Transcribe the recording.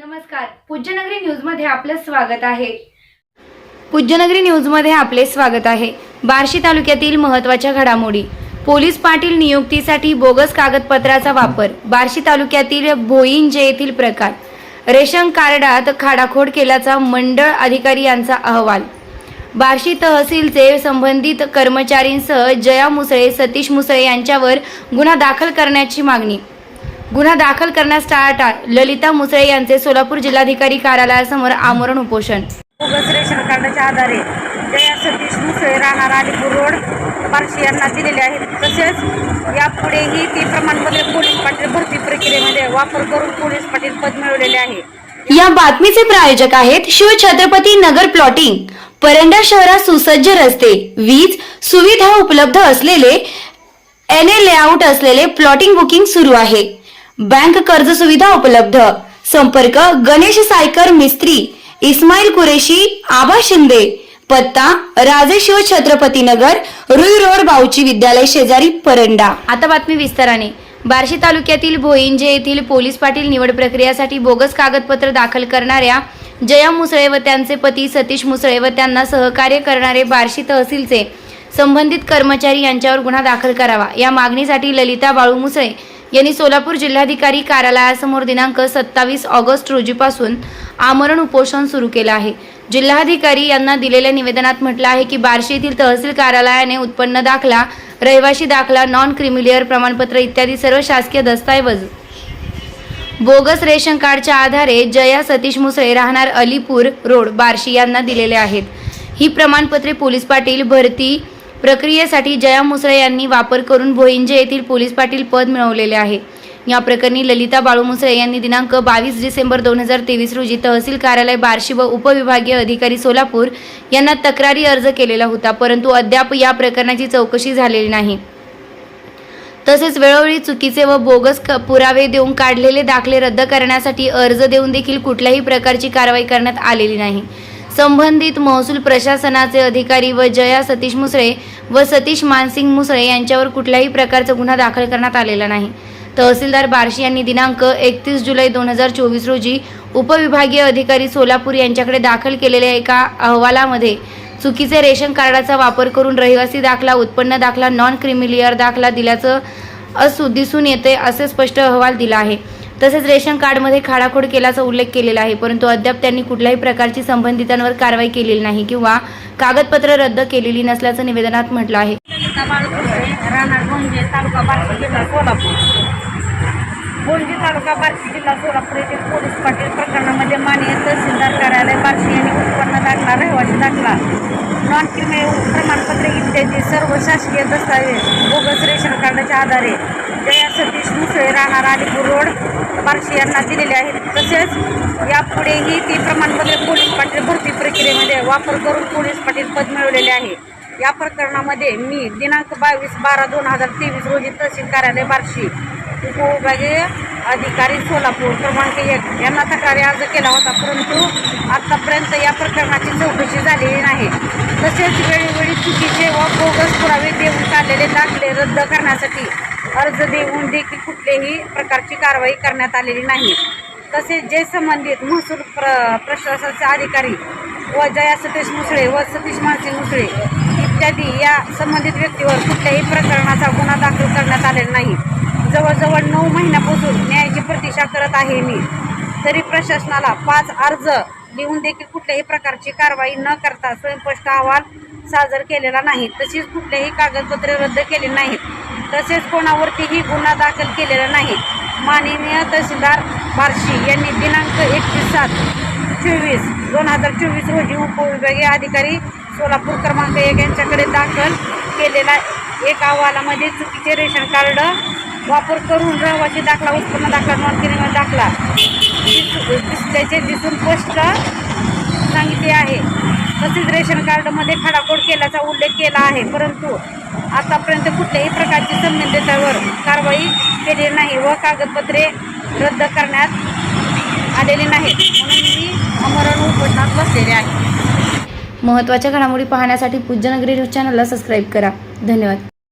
नमस्कार. पूज्यनगरी न्यूजमध्ये आपलं स्वागत आहे. पूज्यनगरी न्यूजमध्ये आपले स्वागत आहे. बार्शी तालुक्यातील महत्त्वाच्या घडामोडी. पोलीस पाटील नियुक्तीसाठी बोगस कागदपत्राचा वापर. बार्शी तालुक्यातील भोईंजे येथील प्रकार. रेशन कार्डात खाडाखोड केल्याचा मंडळ अधिकारी यांचा अहवाल. बार्शी तहसीलचे संबंधित कर्मचारींसह जया मुसळे सतीश मुसळे यांच्यावर गुन्हा दाखल करण्याची मागणी. गुन्हा दाखल करण्यास टाळाटाळ. ललिता मुसळे यांचे सोलापूर जिल्हाधिकारी कार्यालयासमोर आमरण उपोषण. बोगस रेशन कार्डाच्या आधारे जया सतीश मुसळे राहणार अलिपूर रोड. बार्शी यांना दिलेले आहेत. तसेच यापुढेही ती प्रमाणपत्रे पोलीस पाटील भरती प्रक्रियेमध्ये वापर करून पोलीस पाटील पद मिळवलेले आहे. या बातमीचे प्रायोजक आहेत शिवछत्रपती नगर प्लॉटिंग. परंडा शहरात सुसज्ज रस्ते वीज सुविधा उपलब्ध असलेले एन ए लेआउट असलेले प्लॉटिंग बुकिंग सुरू आहे. बँक कर्ज सुविधा उपलब्ध. संपर्क गणेश सायकर मिस्त्री इस्माईल कुरेशी आबा शिंदे पत्ता राजेशिव छत्रपती नगर रुई रोड बाऊची विद्यालय शेजारी परंडा. आता बातमी विस्ताराने. बार्शी तालुक्यातील भोईंजे येथील पोलीस पाटील निवड प्रक्रियासाठी बोगस कागदपत्र दाखल करणाऱ्या जया मुसळे व त्यांचे पती सतीश मुसळे व त्यांना सहकार्य करणारे बार्शी तहसीलचे संबंधित कर्मचारी यांच्यावर गुन्हा दाखल करावा. या मागणीसाठी ललिता बाळू मुसळे यांनी सोलापूर जिल्हाधिकारी कार्यालयासमोर दिनांक सत्तावीस ऑगस्ट रोजीपासून आमरण उपोषण सुरू केलं आहे. जिल्हाधिकारी यांना दिलेल्या निवेदनात म्हटलं आहे की बार्शी येथील तहसील कार्यालयाने उत्पन्न दाखला रहिवाशी दाखला नॉन क्रिमिलियर प्रमाणपत्र इत्यादी सर्व शासकीय दस्तऐवज बोगस रेशन कार्डच्या आधारे जया सतीश मुसळे राहणार अलीपूर रोड बार्शी यांना दिलेले आहेत. ही प्रमाणपत्रे पोलीस पाटील भरती प्रक्रियेसाठी जया मुसळे यांनी वापर करून भोईंजे येथील पोलीस पाटील पद मिळवलेले आहे. या प्रकरणी ललिता बाळू मुसळे यांनी दिनांक बावीस डिसेंबर दोन हजार तेवीस रोजी तहसील कार्यालय बार्शी व उपविभागीय अधिकारी सोलापूर यांना तक्रारी अर्ज केलेला होता परंतु अद्याप या प्रकरणाची चौकशी झालेली नाही. तसेच वेळोवेळी चुकीचे व बोगस क- पुरावे देऊन काढलेले दाखले रद्द करण्यासाठी अर्ज देऊन देखील कुठल्याही प्रकारची कारवाई करण्यात आलेली नाही. संबंधित महसूल प्रशासनाचे अधिकारी व जया सतीश मुसळे व सतीश मानसिंग मुसळे यांच्यावर कुठल्याही प्रकारचा गुन्हा दाखल करण्यात आलेला नाही. तहसीलदार बार्शी यांनी दिनांक एकतीस जुलै दोन हजार चोवीस रोजी उपविभागीय अधिकारी सोलापूर यांच्याकडे दाखल केलेल्या एका अहवालामध्ये चुकीचे रेशन कार्डाचा वापर करून रहिवासी दाखला उत्पन्न दाखला नॉन क्रिमिलियर दाखला दिल्याचं असू दिसून येते असे स्पष्ट अहवाल दिला आहे. तसेच रेशन कार्डमध्ये खाडाखोड केल्याचा उल्लेख केलेला आहे परंतु अद्याप त्यांनी कुठल्याही प्रकारची संबंधितांवर कारवाई केलेली नाही किंवा कागदपत्र रद्द केलेली नसल्याचं निवेदनात म्हटलं आहे. ललिता तालुका बार्शी जिल्हा सोलापूर. येथे येथील पोलीस पाटील प्रकरणामध्ये माननीय तहसीलदार कार्यालय बार्शी यांनी उत्पन्न दाखला रहिवासी दाखला. नॉन क्रिमिनल प्रमाणपत्रे इत्यादी सर्व शासकीय दस्तावेज बोगस रेशन कार्डाच्या आधारे जया सतीश मुसळे राहणार अलीपूर रोड बार्शी यांना दिलेले आहेत. तसेच यापुढेही ती प्रमाणपत्रे पोलीस पाटील भरती प्रक्रियेमध्ये वापर करून पोलीस पाटील पद मिळवलेले आहे. या प्रकरणामध्ये मी दिनांक बावीस बारा दोन हजार तेवीस रोजी तहसील कार्यालय बार्शी उपविभागीय अधिकारी सोलापूर क्रमांक एक यांना तक्रारी अर्ज केला होता परंतु आत्तापर्यंत या प्रकरणाची चौकशी झालेली नाही. तसेच वेळोवेळी चुकीचे व बोगस पुरावे देऊन काढलेले दाखले रद्द करण्यासाठी अर्ज देऊन देखील कुठल्याही प्रकारची कारवाई करण्यात आलेली नाही. तसेच जे संबंधित महसूल प्र प्रशासनाचे अधिकारी व जया सतीश मुसळे व सतीश मानसिंग मुसळे इत्यादी या संबंधित व्यक्तीवर कुठल्याही प्रकरणाचा गुन्हा दाखल करण्यात आलेला नाही. जवळजवळ नऊ महिन्यापासून न्यायाची प्रतीक्षा करत आहे मी. तरी प्रशासनाला पाच अर्ज लिहून देखील कुठल्याही प्रकारची कारवाई न करता स्वयंस्पष्ट अहवाल सादर केलेला नाही. तसेच कुठलेही कागदपत्रे रद्द केले नाहीत. तसेच कोणावरतीही गुन्हा दाखल केलेला नाही. माननीय तहसीलदार बार्शी यांनी दिनांक एकतीस सात चोवीस दोन हजार चोवीस रोजी उपविभागीय अधिकारी सोलापूर क्रमांक एक यांच्याकडे दाखल केलेला एक अहवालामध्ये चुकीचे रेशन कार्ड वापर करून रहिवासी दाखला उत्पन्न दाखला नॉन क्रिमिनल दाखला दिसल्याचे दिसून स्पष्ट सांगितले आहे. तसेच रेशन कार्डमध्ये खाडाखोड केल्याचा उल्लेख केला आहे. परंतु आतापर्यंत कुठल्याही प्रकारची संबंधितावर कारवाई केली नाही व कागदपत्रे रद्द करण्यात आलेली नाहीत. म्हणून मी अमरण उपोषणात बसलेले आहे. महत्त्वाच्या घडामोडी पाहण्यासाठी पूज्यनगरी न्यूज चॅनलला सबस्क्राईब करा. धन्यवाद.